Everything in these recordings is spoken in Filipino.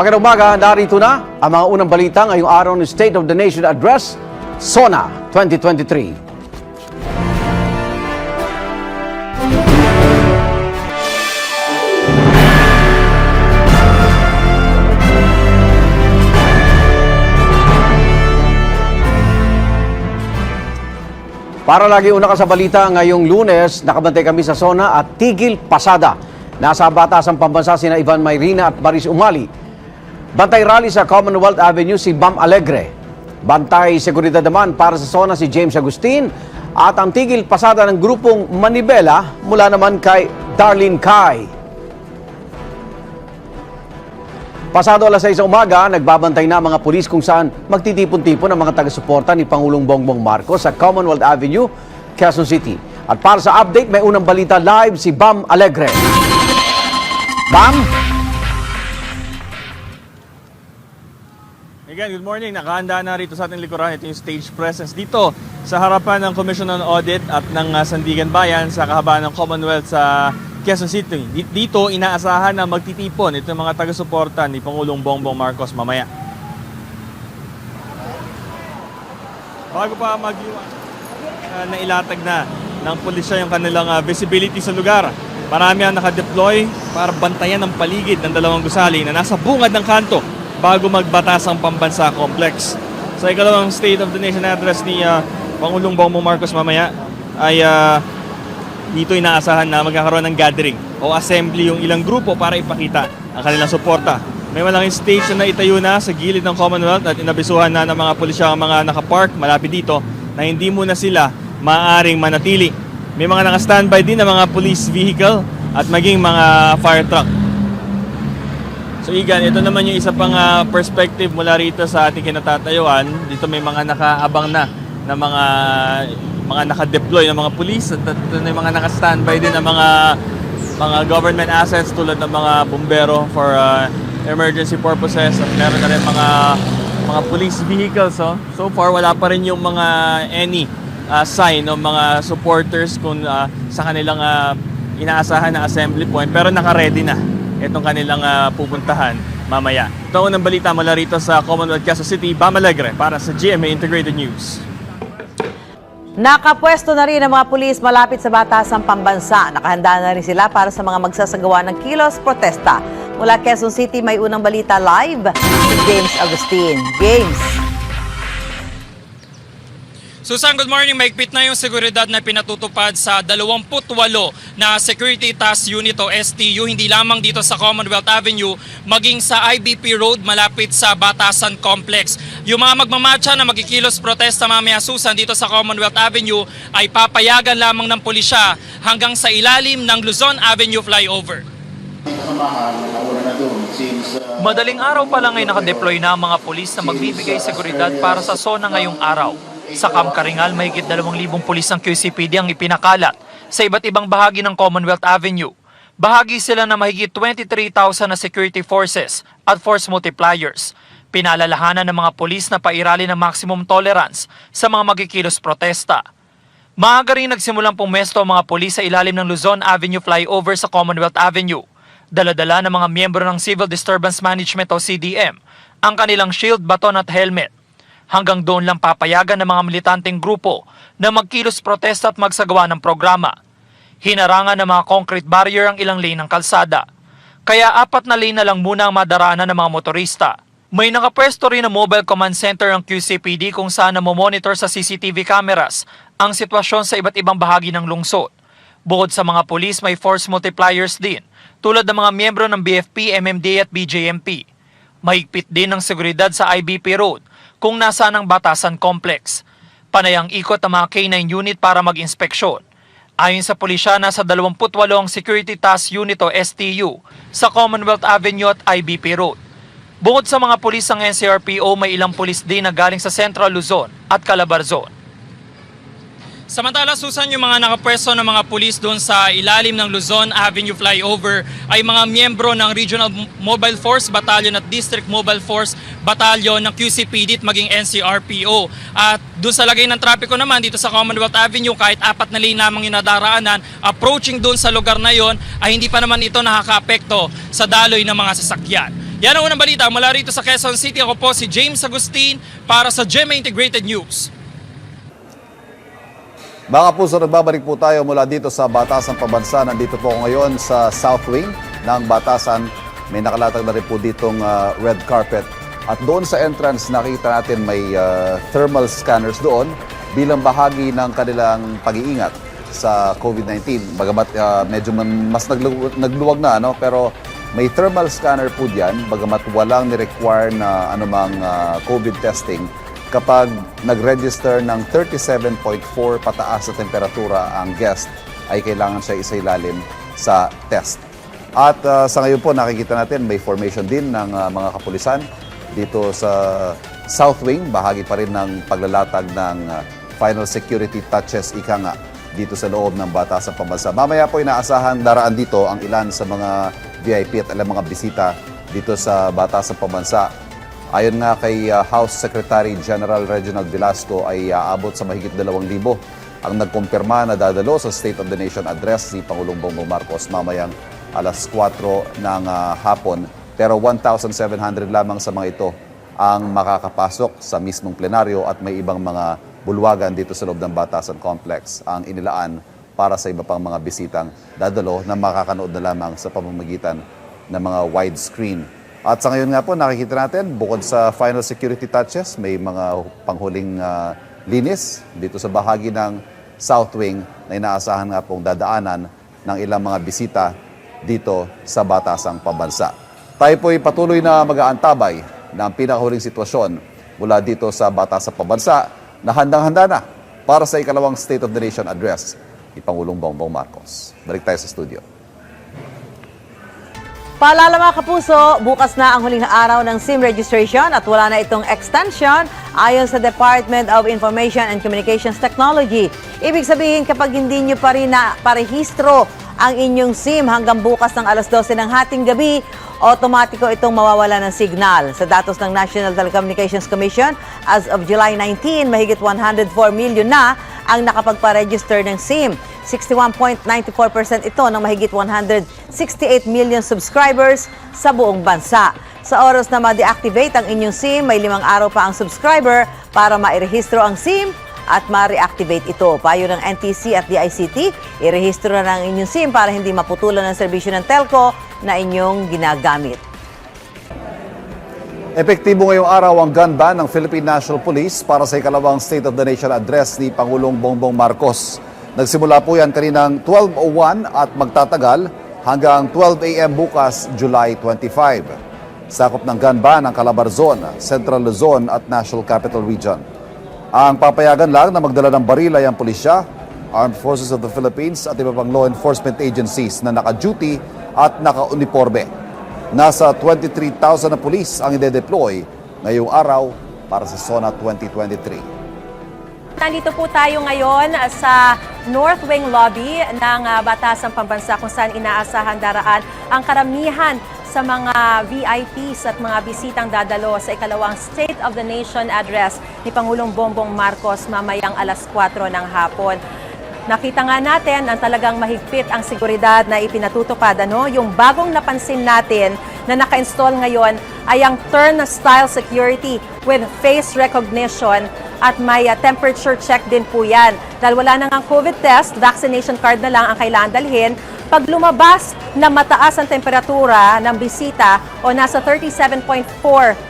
Magandang umaga, narito na ang mga unang balita ngayong araw ng State of the Nation Address, SONA 2023. Para lagi una ka sa balita ngayong lunes, nakabantay kami sa SONA at Tigil Pasada. Nasa batasang pambansa sina Ivan Mayrina at Baris Umali. Bantay rally sa Commonwealth Avenue si Bam Alegre. Bantay seguridad naman para sa SONA si James Agustin at ang Tigil Pasada ng grupong Manibela mula naman kay Darlene Kai. Pasado alas 6 sa umaga, nagbabantay na mga pulis kung saan magtitipon-tipon ang mga taga-suporta ni Pangulong Bongbong Marcos sa Commonwealth Avenue, Quezon City. At para sa update, may unang balita live si Bam Alegre. Bam? Again, good morning. Nakahanda na rito sa ating likuran. Ito yung stage presence dito sa harapan ng Commission on Audit at ng uh, Sandigan Bayan sa kahabaan ng Commonwealth sa Quezon City. Di- Dito, inaasahan na magtitipon ito mga taga-suporta ni Pangulong Bongbong Marcos mamaya. Bago pa mag uh, nailatag na ng pulisya yung kanilang uh, visibility sa lugar. Marami ang nakadeploy para bantayan ang paligid ng dalawang gusali na nasa bungad ng kanto bago magbatas ang pambansa complex. Sa ikalawang State of the Nation address ni uh, Pangulong Bongbong Marcos mamaya ay uh, dito inaasahan na magkakaroon ng gathering o assembly yung ilang grupo para ipakita ang kanilang suporta. May malaking station na itayo na sa gilid ng Commonwealth at inabisuhan na ng mga pulisya ang mga nakapark malapit dito na hindi muna sila maaaring manatili. May mga naka-standby din na mga police vehicle at maging mga fire truck. So Igan, ito naman yung isa pang ah, perspective mula rito sa ating kinatatayuan. Dito may mga nakaabang na na mga mga naka-deploy na mga police at, at may mga naka-standby din na mga mga government assets tulad ng mga bumbero for ah, emergency purposes at meron na rin mga mga police vehicles. Oh. So far wala pa rin yung mga any ah, sign ng mga supporters kung ah, sa kanilang ah, inaasahan na assembly point pero naka-ready na itong kanilang ah, pupuntahan mamaya. Ito ang unang balita mula rito sa Commonwealth Quezon City, Bam Alegre para sa GMA Integrated News. Nakapwesto na rin ang mga pulis malapit sa batasang pambansa. Nakahanda na rin sila para sa mga magsasagawa ng kilos protesta. Mula Quezon City, may unang balita live James Agustin. James. Susan, good morning. Maigpit na yung seguridad na pinatutupad sa 28 na Security Task Unit o STU, hindi lamang dito sa Commonwealth Avenue, maging sa IBP Road malapit sa Batasan Complex. Yung mga magmamatcha na magkikilos protesta mamaya Susan dito sa Commonwealth Avenue ay papayagan lamang ng pulisya hanggang sa ilalim ng Luzon Avenue flyover. uh, Madaling araw pa lang ay nakadeploy na ang mga pulis na magbibigay seguridad para sa SONA ngayong araw. Sa Camp Karingal, mahigit 2,000 pulis ng QCPD ang ipinakalat sa iba't ibang bahagi ng Commonwealth Avenue. Bahagi sila na mahigit 23,000 na security forces at force multipliers. Pinalalahanan ng mga pulis na pairali ng maximum tolerance sa mga magkikilos protesta. Maaga rin nagsimulang pumesto ang mga pulis sa ilalim ng Luzon Avenue flyover sa Commonwealth Avenue. Daladala ng mga miyembro ng Civil Disturbance Management o CDM ang kanilang shield, baton at helmet. Hanggang doon lang papayagan ng mga militanteng grupo na magkilos protesta at magsagawa ng programa. Hinarangan ng mga concrete barrier ang ilang lane ng kalsada. Kaya apat na lane na lang muna ang madaraanan ng mga motorista. May nakapwesto rin na mobile command center ang QCPD kung saan monitor sa CCTV cameras ang sitwasyon sa iba't ibang bahagi ng lungsod. Bukod sa mga pulis, may force multipliers din tulad ng mga miyembro ng BFP, MMDA at BJMP. Mahigpit din ang seguridad sa IBP Road kung nasaan ang Batasan Complex. Panayang ikot ang mga K9 unit para mag-inspeksyon. Ayon sa pulisya, nasa 28 ang Security Task Unit o STU sa Commonwealth Avenue at IBP Road. Bukod sa mga pulis ng NCRPO, may ilang pulis din na galing sa Central Luzon at Calabarzon. Samantala, Susan, yung mga nakapwesto ng mga pulis doon sa ilalim ng Luzon Avenue flyover ay mga miyembro ng Regional Mobile Force Battalion at District Mobile Force Battalion ng QCPD at maging NCRPO. At doon sa lagay ng trapiko naman dito sa Commonwealth Avenue, kahit apat na lane lamang yung nadaraanan, approaching doon sa lugar na yon ay hindi pa naman ito nakaka-apekto sa daloy ng mga sasakyan. Yan ang unang balita mula rito sa Quezon City. Ako po si James Agustin para sa GMA Integrated News. Mga puso, nagbabalik po tayo mula dito sa Batasan Pabansa. Nandito po ako ngayon sa South Wing ng Batasan. May nakalatag na rin po ditong ah, red carpet. At doon sa entrance, nakita natin may ah, thermal scanners doon bilang bahagi ng kanilang pag-iingat sa COVID-19. Bagamat ah, medyo man- mas naglu- nagluwag na, ano? pero may thermal scanner po diyan, bagamat walang ni-require na anumang ah, COVID testing kapag nag-register ng 37.4 pataas sa temperatura ang guest ay kailangan siya isailalim sa test. At uh, sa ngayon po nakikita natin may formation din ng uh, mga kapulisan dito sa South Wing, bahagi pa rin ng paglalatag ng uh, final security touches ika nga dito sa loob ng Batasan Pambansa. Mamaya po inaasahan daraan dito ang ilan sa mga VIP at ilang mga bisita dito sa Batasan Pambansa. Ayon nga kay uh, House Secretary General Reginald Velasco ay uh, aabot sa mahigit 2,000 ang nagkumpirma na dadalo sa State of the Nation address ni Pangulong Bongbong Marcos mamayang alas 4 ng uh, hapon. Pero 1,700 lamang sa mga ito ang makakapasok sa mismong plenaryo at may ibang mga bulwagan dito sa loob ng Batasan Complex ang inilaan para sa iba pang mga bisitang dadalo na makakanood na lamang sa pamamagitan ng mga widescreen at sa ngayon nga po, nakikita natin, bukod sa final security touches, may mga panghuling ah, linis dito sa bahagi ng South Wing na inaasahan nga pong dadaanan ng ilang mga bisita dito sa Batasang Pambansa. Tayo po'y patuloy na mag-aantabay ng pinakahuling sitwasyon mula dito sa Batasang Pambansa na handang-handa na para sa ikalawang State of the Nation address ni Pangulong Bongbong Marcos. Balik tayo sa studio. Paalala mga kapuso, bukas na ang huling araw ng SIM registration at wala na itong extension ayon sa Department of Information and Communications Technology. Ibig sabihin kapag hindi nyo pa rin na parehistro ang inyong SIM hanggang bukas ng alas 12 ng hating gabi, otomatiko itong mawawala ng signal. Sa datos ng National Telecommunications Commission, as of July 19, mahigit 104 million na ang nakapagpa-register ng SIM. 61.94% ito ng mahigit 168 million subscribers sa buong bansa. Sa oras na ma-deactivate ang inyong SIM, may limang araw pa ang subscriber para mairehistro ang SIM at ma-reactivate ito. Payo ng NTC at DICT, irehistro na ng inyong SIM para hindi maputulan ang serbisyo ng telco na inyong ginagamit. Epektibo ngayong araw ang gun ban ng Philippine National Police para sa ikalawang State of the Nation address ni Pangulong Bongbong Marcos. Nagsimula po yan kaninang 12.01 at magtatagal hanggang 12 a.m. bukas, July 25. Sakop ng gun ban ang Calabarzon, Central Luzon at National Capital Region. Ang papayagan lang na magdala ng baril ay ang pulisya, Armed Forces of the Philippines at iba pang law enforcement agencies na naka-duty at naka-uniforme. Nasa 23,000 na pulis ang ide-deploy ngayong araw para sa SONA 2023. Nandito po tayo ngayon sa North Wing Lobby ng ah, Batasang Pambansa kung saan inaasahan daraan ang karamihan sa mga VIPs at mga bisitang dadalo sa ikalawang State of the Nation address ni Pangulong Bongbong Marcos mamayang alas 4 ng hapon. Nakita nga natin ang talagang mahigpit ang seguridad na ipinatutupad. Ano? Yung bagong napansin natin na naka-install ngayon ay ang turn-style security with face recognition at may uh, temperature check din po yan. Dahil wala na nga COVID test, vaccination card na lang ang kailangan dalhin. Pag lumabas na mataas ang temperatura ng bisita o nasa 37.4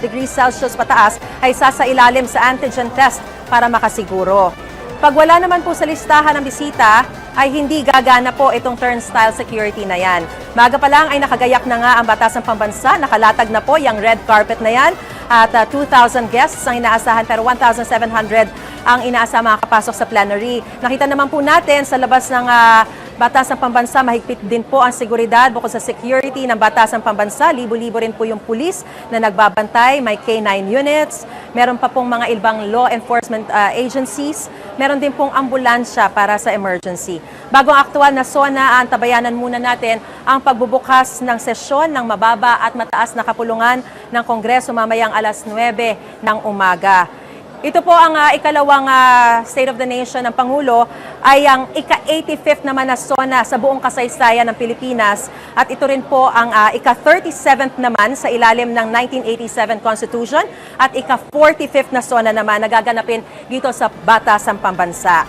degrees Celsius pataas, ay sasa ilalim sa antigen test para makasiguro. Pag wala naman po sa listahan ng bisita, ay hindi gagana po itong turnstile security na yan. Maga pa lang ay nakagayak na nga ang batas ng pambansa, nakalatag na po yung red carpet na yan at uh, 2,000 guests ang inaasahan pero 1,700 ang inaasahan makakapasok sa plenary. Nakita naman po natin sa labas ng ah, Batas ng Pambansa, mahigpit din po ang seguridad bukod sa security ng Batas ng Pambansa. Libo-libo rin po yung pulis na nagbabantay, may K-9 units. Meron pa pong mga ibang law enforcement ah, agencies. Meron din pong ambulansya para sa emergency. Bagong aktual na SONA, antabayanan muna natin ang pagbubukas ng sesyon ng mababa at mataas na kapulungan ng Kongreso mamayang alas 9 ng umaga. Ito po ang ah, ikalawang ah, State of the Nation ng Pangulo ay ang ika-85th naman na SONA sa buong kasaysayan ng Pilipinas. At ito rin po ang ah, ika-37th naman sa ilalim ng 1987 Constitution. At ika-45th na SONA naman na gaganapin dito sa Batasang Pambansa.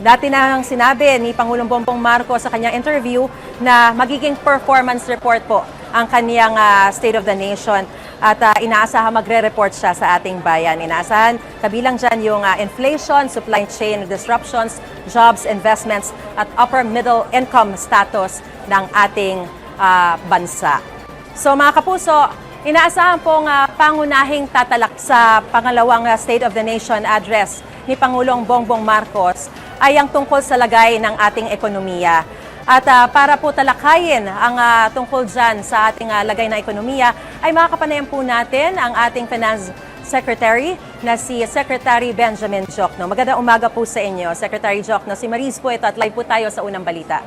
Dati nang sinabi ni Pangulong Bongbong Marcos sa kanyang interview na magiging performance report po ang kaniyang ah, State of the Nation at ah, inaasahan magre-report siya sa ating bayan. Inaasahan kabilang dyan yung ah, inflation, supply chain disruptions, jobs, investments at upper middle income status ng ating ah, bansa. So mga kapuso, inaasahan pong ah, pangunahing tatalak sa pangalawang ah, State of the Nation address ni Pangulong Bongbong Marcos ay ang tungkol sa lagay ng ating ekonomiya. At ah, para po talakayin ang ah, tungkol dyan sa ating ah, lagay ng ekonomiya, ay makakapanayan po natin ang ating Finance Secretary na si Secretary Benjamin Jokno. Magandang umaga po sa inyo, Secretary Jokno. Si Maris po ito at live po tayo sa unang balita.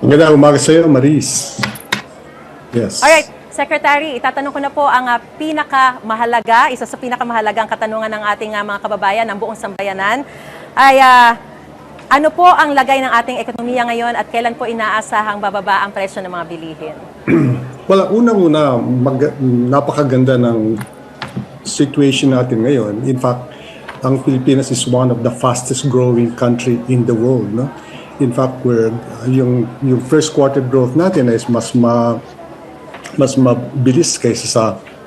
Magandang umaga sa iyo, Maris. Yes. Alright, Secretary, itatanong ko na po ang ah, pinakamahalaga, isa sa pinakamahalagang katanungan ng ating ah, mga kababayan, ng buong sambayanan, ay ah, ano po ang lagay ng ating ekonomiya ngayon at kailan po inaasahang bababa ang presyo ng mga bilihin? Wala, unang-una, mag- napakaganda ng situation natin ngayon. In fact, ang Pilipinas is one of the fastest growing country in the world. No? In fact, we're, yung, yung first quarter growth natin is mas ma, mas mabilis kaysa sa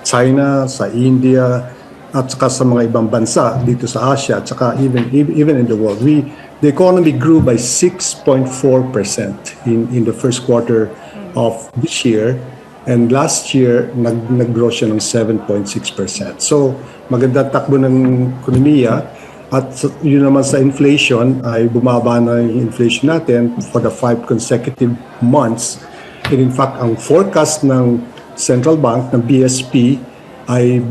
China, sa India, at saka sa mga ibang bansa dito sa Asia, at saka even, even in the world. We, the economy grew by 6.4% in, in the first quarter of this year. And last year, nag, nag-grow siya ng 7.6%. So, magandang takbo ng ekonomiya. At yun naman sa inflation, ay bumaba na yung inflation natin for the five consecutive months. And in fact, ang forecast ng Central Bank, ng BSP, ay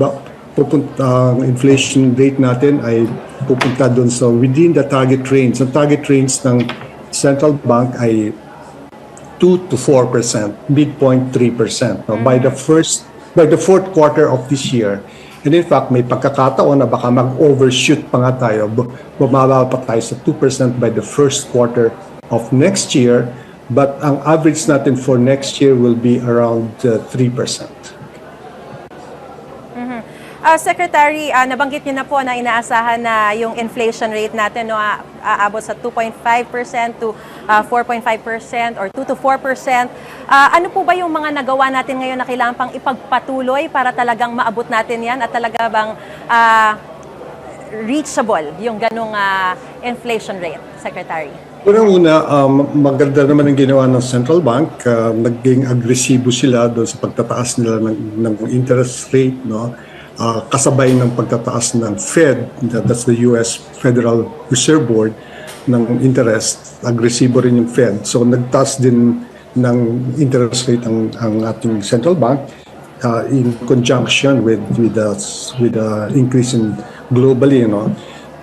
pupunta, ang inflation rate natin ay pupunta doon sa within the target range. Ang target range ng Central Bank ay 2 to 4 percent, midpoint 3 percent. No? By the first, by the fourth quarter of this year, and in fact, may pagkakataon na baka mag-overshoot pa nga tayo, bu- bumaba pa tayo sa 2 percent by the first quarter of next year, but ang average natin for next year will be around uh, 3 Ah, Secretary, ah, nabanggit niyo na po na inaasahan na yung inflation rate natin no, ah, aabot sa 2.5% to ah, 4.5% or 2 to 4%. Ah, ano po ba yung mga nagawa natin ngayon na kailangan pang ipagpatuloy para talagang maabot natin yan at talaga bang ah, reachable yung ganong ah, inflation rate, Secretary? Unang-una, um, maganda naman ang ginawa ng Central Bank. Uh, naging agresibo sila doon sa pagtataas nila ng, ng interest rate. No? Uh, kasabay ng pagtataas ng Fed, that- that's the US Federal Reserve Board, ng interest. Agresibo rin yung Fed. So nagtaas din ng interest rate ang, ang ating Central Bank uh, in conjunction with with the with the increase in globally, you know.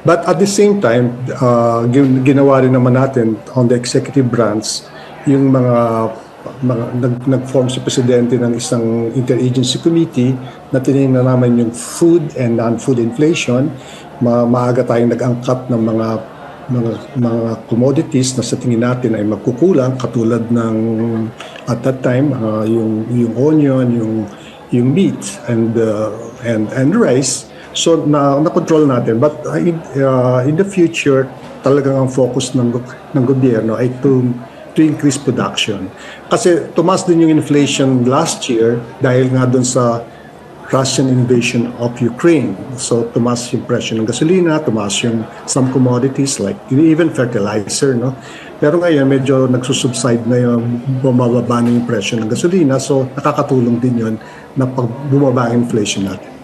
But at the same time, uh, gin- ginawa rin naman natin on the executive branch yung mga mga nag, nag-form si presidente ng isang interagency committee na tinignan naman yung food and non-food inflation. Ma maaga tayong nag-angkat ng mga mga mga commodities na sa tingin natin ay magkukulang katulad ng at that time uh, yung yung onion, yung yung meat and uh, and and rice so na na-control natin but uh, in, uh, in the future talagang ang focus ng ng gobyerno ay to to increase production kasi tumaas din yung inflation last year dahil nga doon sa Russian invasion of Ukraine. So tumaas yung presyo ng gasolina, tumaas yung some commodities like even fertilizer, no? Pero ngayon medyo nagsusubside na yung bumababa na yung presyo ng gasolina. So nakakatulong din yun na pag bumaba inflation natin.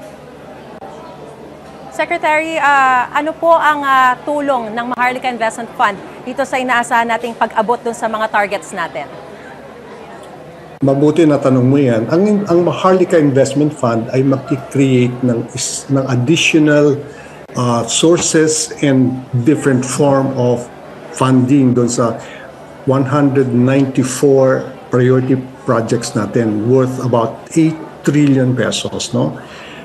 Secretary, ah, ano po ang ah, tulong ng Maharlika Investment Fund dito sa inaasahan nating pag-abot dun sa mga targets natin? Mabuti na tanong mo yan. Ang, ang Maharlika Investment Fund ay mag-create ng, ng additional uh, sources and different form of funding doon sa 194 priority projects natin worth about 8 trillion pesos. No?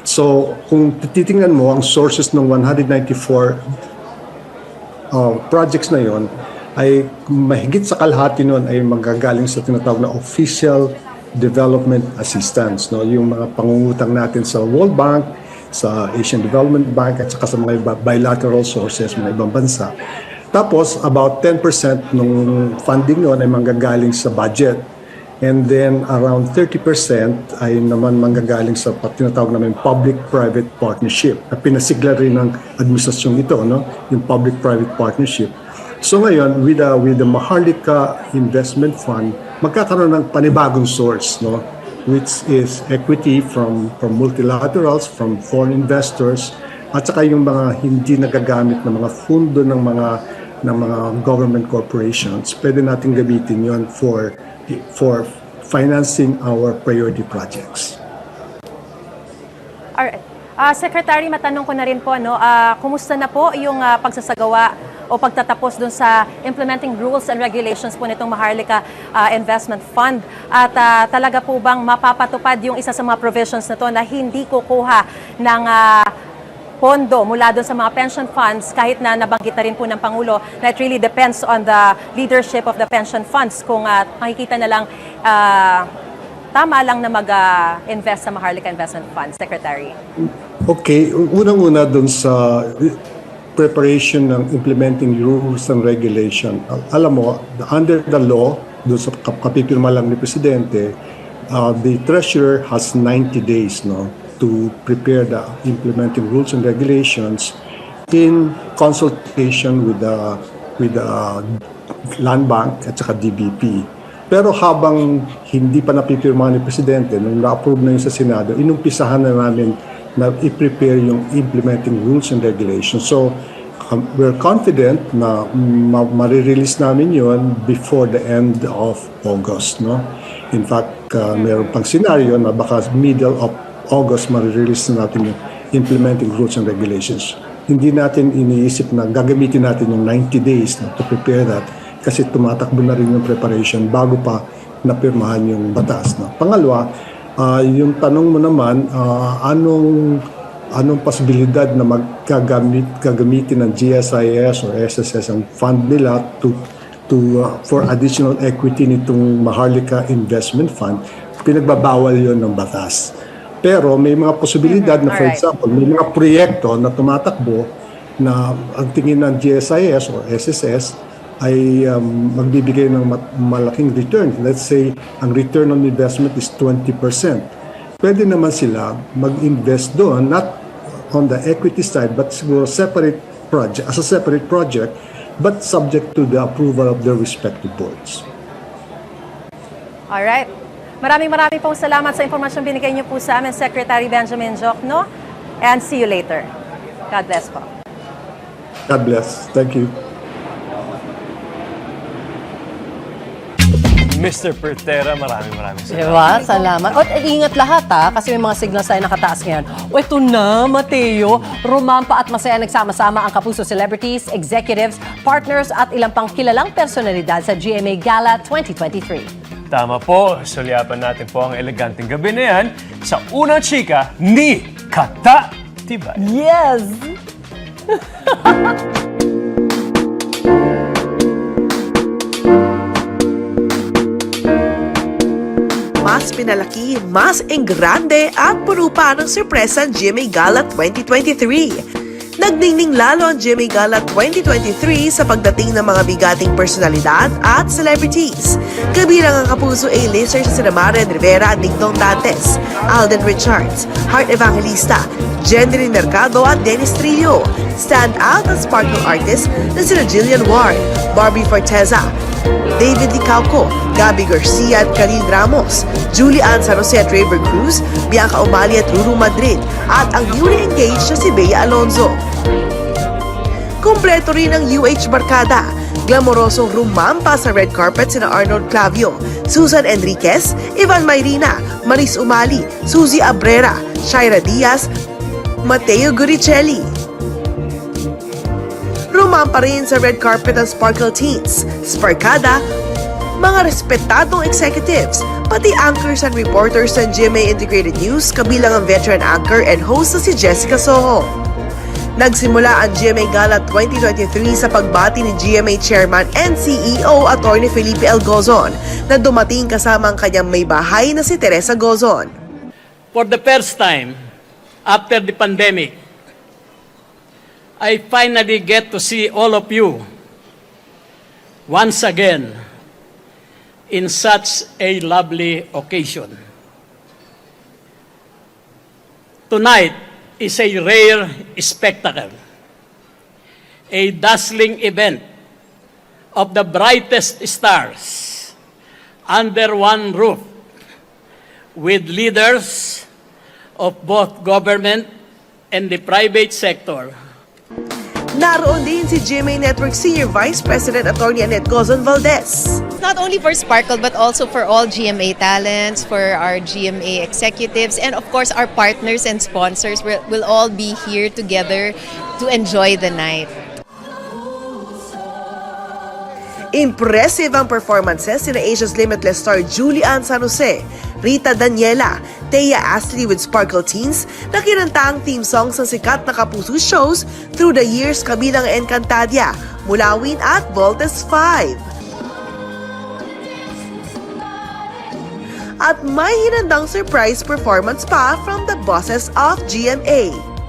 So, kung titingnan mo ang sources ng 194 uh, projects na yon ay mahigit sa kalahati nun ay magagaling sa tinatawag na official development assistance no? Yung mga pangungutang natin sa World Bank sa Asian Development Bank at saka sa mga bilateral sources mga ibang bansa. Tapos about 10% ng funding yon ay manggagaling sa budget And then around 30% ay naman manggagaling sa tinatawag namin public-private partnership. Na pinasigla rin ng administrasyon ito, no? yung public-private partnership. So ngayon, with the, with the Maharlika Investment Fund, magkakaroon ng panibagong source, no? which is equity from, from multilaterals, from foreign investors, at saka yung mga hindi nagagamit ng mga fundo ng mga ng mga government corporations, pwede natin gamitin yon for for financing our priority projects. Alright. Ah, Secretary, matanong ko na rin po, no, ah, kumusta na po yung ah, pagsasagawa o pagtatapos dun sa implementing rules and regulations po nitong Maharlika ah, Investment Fund? At ah, talaga po bang mapapatupad yung isa sa mga provisions na to na hindi kukuha ng ah, pondo mula doon sa mga pension funds kahit na nabanggit na rin po ng Pangulo na it really depends on the leadership of the pension funds kung ah, makikita na lang ah, tama lang na mag-invest sa Maharlika Investment Fund, Secretary. Okay, unang-una dun sa preparation ng implementing rules and regulation. Alam mo, under the law, dun sa kap- kapipirma lang ni Presidente, uh, the Treasurer has 90 days no, to prepare the implementing rules and regulations in consultation with the with the Land Bank at saka DBP. Pero habang hindi pa napipirma ni Presidente, nung na-approve na yun sa Senado, inumpisahan na namin na i-prepare yung implementing rules and regulations. So, um, we're confident na ma- marirelease namin yon before the end of August. No? In fact, uh, meron pang scenario na baka middle of August marirelease na natin yung implementing rules and regulations. Hindi natin iniisip na gagamitin natin yung 90 days na to prepare that kasi tumatakbo na rin yung preparation bago pa napirmahan yung batas. No? Pangalawa, ah, yung tanong mo naman, ah, anong anong posibilidad na magkagamit gagamitin ng GSIS or SSS ang fund nila to to uh, for additional equity nitong Maharlika Investment Fund pinagbabawal yon ng batas pero may mga posibilidad na for Alright. example may mga proyekto na tumatakbo na ang tingin ng GSIS or SSS ay um, magbibigay ng ma- malaking return. Let's say, ang return on investment is 20%. Pwede naman sila mag-invest doon, not on the equity side, but siguro separate project, as a separate project, but subject to the approval of their respective boards. Alright. Maraming maraming pong salamat sa impormasyon binigay niyo po sa amin, Secretary Benjamin Jokno. And see you later. God bless po. God bless. Thank you. Mr. Pertera, maraming maraming salamat. Diba? Salamat. At ingat lahat ha, kasi may mga signals tayo nakataas ngayon. O ito na, Mateo. Rumampa at masaya nagsama-sama ang Kapuso celebrities, executives, partners at ilang pang kilalang personalidad sa GMA Gala 2023. Tama po, sulyapan natin po ang eleganteng gabi na yan sa unang chika ni Kata Tibay. Yes! Mas pinalaki, mas enggrande at puro pa ng sorpresa ang GMA Gala 2023. Nagdingning lalo ang GMA Gala 2023 sa pagdating ng mga bigating personalidad at celebrities. Kabilang ang kapuso A-lister sa sina Maren Rivera at Dingdong Dantes, Alden Richards, Heart Evangelista, Jenny Mercado at Dennis Trillo. Stand out ang sparkle artist na sina Jillian Ward, Barbie Forteza, David Licauco, Gabby Garcia at Karin Ramos, Julie Ann San at Raver Cruz, Bianca Umali at Ruru Madrid, at ang newly engaged na si Bea Alonzo. Kumpleto rin ang UH Barkada. Glamorosong rumampa sa red carpet sina Arnold Clavio, Susan Enriquez, Ivan Mayrina, Maris Umali, Suzy Abrera, Shaira Diaz, Mateo Guricelli. Rumampa rin sa red carpet ang Sparkle Teens, Sparkada, mga respetadong executives, pati anchors and reporters ng GMA Integrated News kabilang ang veteran anchor and host na si Jessica Soho. Nagsimula ang GMA Gala 2023 sa pagbati ni GMA Chairman and CEO Atty. Felipe L. Gozon na dumating kasama ang kanyang may bahay na si Teresa Gozon. For the first time after the pandemic, I finally get to see all of you once again in such a lovely occasion. Tonight is a rare spectacle, a dazzling event of the brightest stars under one roof with leaders of both government and the private sector Naroon din si GMA Network Senior Vice President Atty. Annette Gozon Valdez. not only for Sparkle but also for all GMA talents, for our GMA executives, and of course our partners and sponsors will, will all be here together to enjoy the night. Impressive ang performances ni Asia's Limitless star Julian San Jose, Rita Daniela, Thea Astley with Sparkle Teens na kinanta ang theme songs ng sikat na kapuso shows through the years kabilang Encantadia, Mulawin at Voltes 5. At may hinandang surprise performance pa from the bosses of GMA.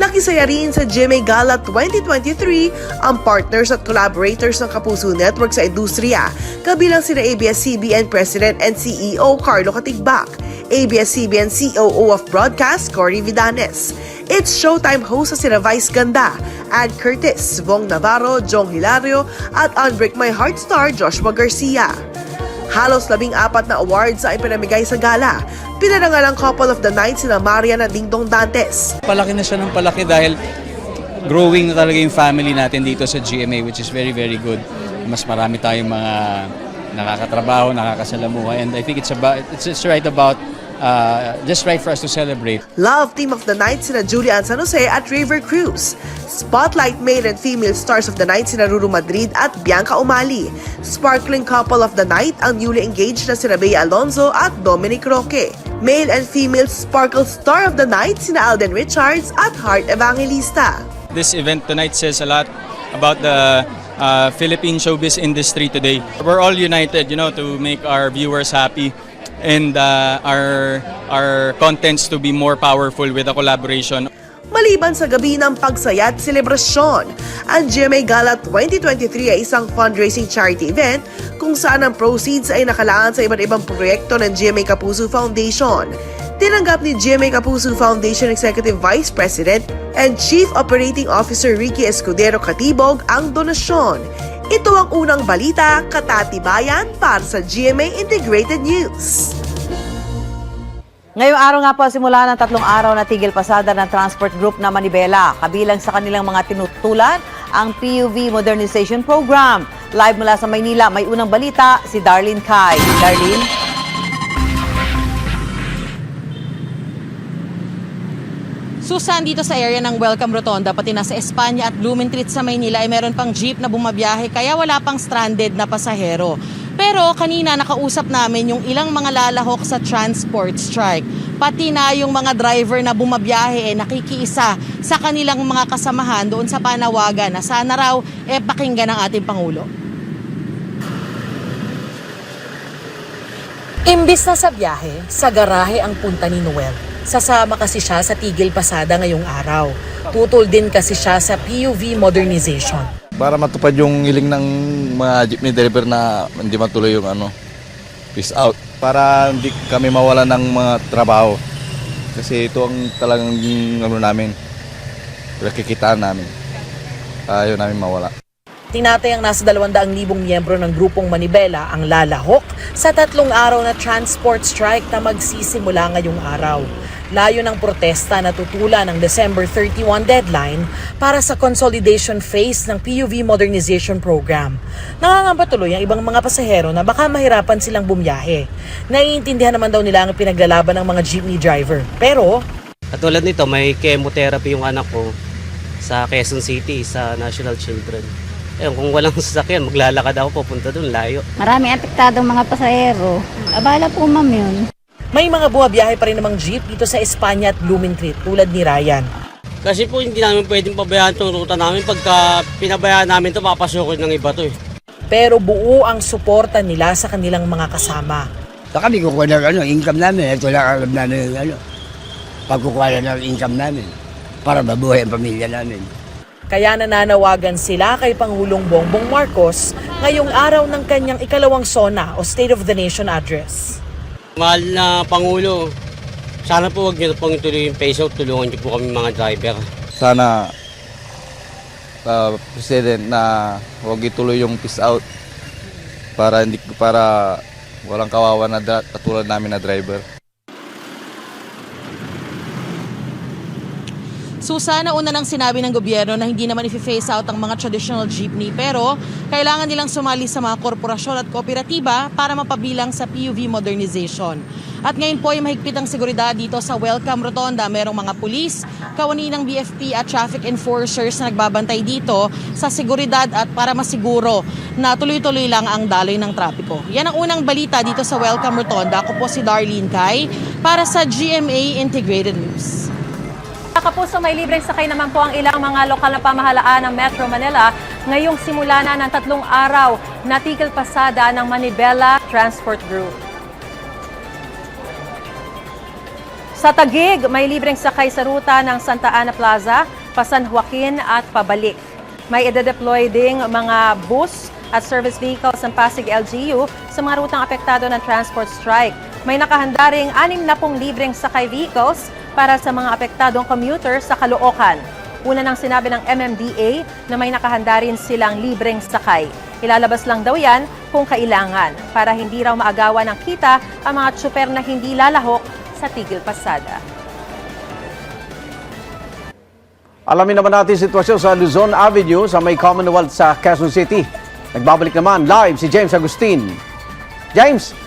Nakisaya rin sa GMA Gala 2023 ang partners at collaborators ng Kapuso Network sa industriya, kabilang sina ABS-CBN President and CEO Carlo Katigbak, ABS-CBN COO of Broadcast Cory Vidanes. It's Showtime host sa sina Vice Ganda, Ad Curtis, Vong Navarro, Jong Hilario at Unbreak My Heart star Joshua Garcia. Halos labing apat na awards ang ipinamigay sa gala. Pinarangal ang couple of the night sina Marian at Dingdong Dantes. Palaki na siya ng palaki dahil growing na talaga yung family natin dito sa GMA which is very very good. Mas marami tayong mga nakakatrabaho, nakakasalamuha and I think it's about it's, it's right about uh, just right for us to celebrate. Love team of the night sina Julian San Jose at River Cruz. Spotlight male and female stars of the night sina Ruru Madrid at Bianca Umali. Sparkling couple of the night ang newly engaged na sina Bea Alonzo at Dominic Roque. Male and female sparkle star of the night sina Alden Richards at Heart Evangelista. This event tonight says a lot about the uh, Philippine showbiz industry today. We're all united, you know, to make our viewers happy and uh, our our contents to be more powerful with the collaboration Maliban sa gabi ng pagsaya at selebrasyon, ang GMA Gala 2023 ay isang fundraising charity event kung saan ang proceeds ay nakalaan sa iba't ibang proyekto ng GMA Kapuso Foundation. Tinanggap ni GMA Kapuso Foundation Executive Vice President and Chief Operating Officer Ricky Escudero Katibog ang donasyon. Ito ang unang balita, katatibayan para sa GMA Integrated News. Ngayong araw nga po simula ng tatlong araw na tigil pasada ng Transport Group na Manibela. Kabilang sa kanilang mga tinutulan ang PUV Modernization Program. Live mula sa Maynila, may unang balita si Darlene Kai. Darlene? Susan, dito sa area ng Welcome Rotonda, pati na sa Espanya at Blumentritt sa Maynila ay meron pang jeep na bumabiyahe kaya wala pang stranded na pasahero. Pero kanina nakausap namin yung ilang mga lalahok sa transport strike. Pati na yung mga driver na bumabiyahe eh nakikiisa sa kanilang mga kasamahan doon sa panawagan na sana raw eh pakinggan ng ating Pangulo. Imbis na sa biyahe, sa garahe ang punta ni Noel. Sasama kasi siya sa Tigil Pasada ngayong araw. Tutol din kasi siya sa PUV modernization. Para matupad yung hiling ng mga jeepney driver na hindi matuloy yung ano, peace out. Para hindi kami mawala ng mga trabaho. Kasi ito ang talagang ano namin, nakikitaan namin. Ayaw namin mawala. Tinatayang nasa 200,000 miyembro ng grupong Manibela ang lalahok sa tatlong araw na transport strike na magsisimula ngayong araw. Layo ng protesta na tutulan ng December 31 deadline para sa consolidation phase ng PUV Modernization Program. Nangangamba tuloy ang ibang mga pasahero na baka mahirapan silang bumiyahe. Naiintindihan naman daw nila ang pinaglalaban ng mga jeepney driver. Pero Katulad nito, may chemotherapy yung anak ko sa Quezon City, sa National Children. Eh, kung walang sasakyan, maglalakad ako pupunta doon, layo. Marami apektadong mga pasahero. Abala po ma'am yun. May mga bumabiyahe pa rin namang jeep dito sa Espanya at Blumentritt tulad ni Ryan. Kasi po hindi namin pwedeng pabayaan itong ruta namin. Pagka pinabayaan namin ito, papasukin ng iba to eh. Pero buo ang suporta nila sa kanilang mga kasama. Sa kami kukuha ng ano, income namin. Ito lang alam namin yung ano, pagkukuha ng income namin para mabuhay ang pamilya namin. Kaya nananawagan sila kay Pangulong Bongbong Marcos ngayong araw ng kanyang ikalawang SONA o State of the Nation address. Mahal na Pangulo, sana po huwag niyo pong ituloy yung face out. Tulungan niyo po kami mga driver. Sana, uh, President, na huwag ituloy yung peace out para hindi para walang kawawa na katulad namin na driver. Susana, una nang sinabi ng gobyerno na hindi naman i-phase out ang mga traditional jeepney pero kailangan nilang sumali sa mga korporasyon at kooperatiba para mapabilang sa PUV modernization. At ngayon po ay mahigpit ang seguridad dito sa Welcome Rotonda. Merong mga pulis, kawani ng BFP at traffic enforcers na nagbabantay dito sa seguridad at para masiguro na tuloy-tuloy lang ang daloy ng trapiko. Yan ang unang balita dito sa Welcome Rotonda. Ako po si Darlene Kai para sa GMA Integrated News. Kapuso, may libreng sakay naman po ang ilang mga lokal na pamahalaan ng Metro Manila ngayong simula na ng tatlong araw na tigil pasada ng Manibela Transport Group. Sa Tagig, may libreng sakay sa ruta ng Santa Ana Plaza, Pasan Joaquin at pabalik. May ide-deploy ding mga bus at service vehicles ng Pasig LGU sa mga rutang apektado ng transport strike. May nakahanda ring 60 libreng sakay vehicles para sa mga apektadong commuter sa Caloocan. Una nang sinabi ng MMDA na may nakahanda rin silang libreng sakay. Ilalabas lang daw yan kung kailangan para hindi raw maagawan ng kita ang mga tsuper na hindi lalahok sa tigil pasada. Alamin naman natin sitwasyon sa Luzon Avenue sa may Commonwealth sa Quezon City. Nagbabalik naman live si James Agustin. James!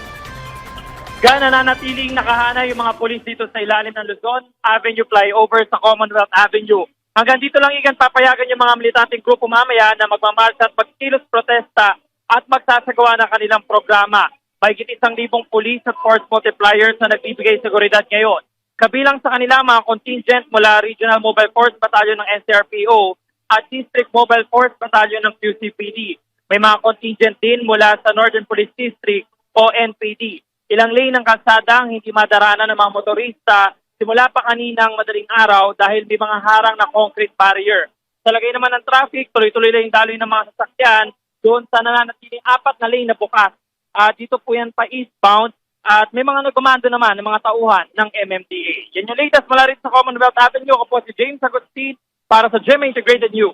Ga nananatiling nakahana yung mga pulis dito sa ilalim ng Luzon Avenue flyover sa Commonwealth Avenue. Hanggang dito lang igan papayagan yung mga militanteng grupo mamaya na magmamarsa at magkilos protesta at magsasagawa ng kanilang programa. Mahigit isang libong pulis at force multipliers na nagbibigay seguridad ngayon. Kabilang sa kanila mga contingent mula Regional Mobile Force Battalion ng NCRPO at District Mobile Force Battalion ng QCPD. May mga contingent din mula sa Northern Police District o NPD. Ilang lane ng kalsada ang hindi madaranan ng mga motorista simula pa kaninang madaling araw dahil may mga harang na concrete barrier. Sa lagay naman ng traffic, tuloy-tuloy lang yung daloy ng mga sasakyan doon sa nananatiling apat na lane na bukas. At dito po yan pa eastbound at may mga nagkomando naman ng mga tauhan ng MMDA. Yan yung latest mula rin sa Commonwealth Avenue. Ako po si James Agustin para sa GMA Integrated News.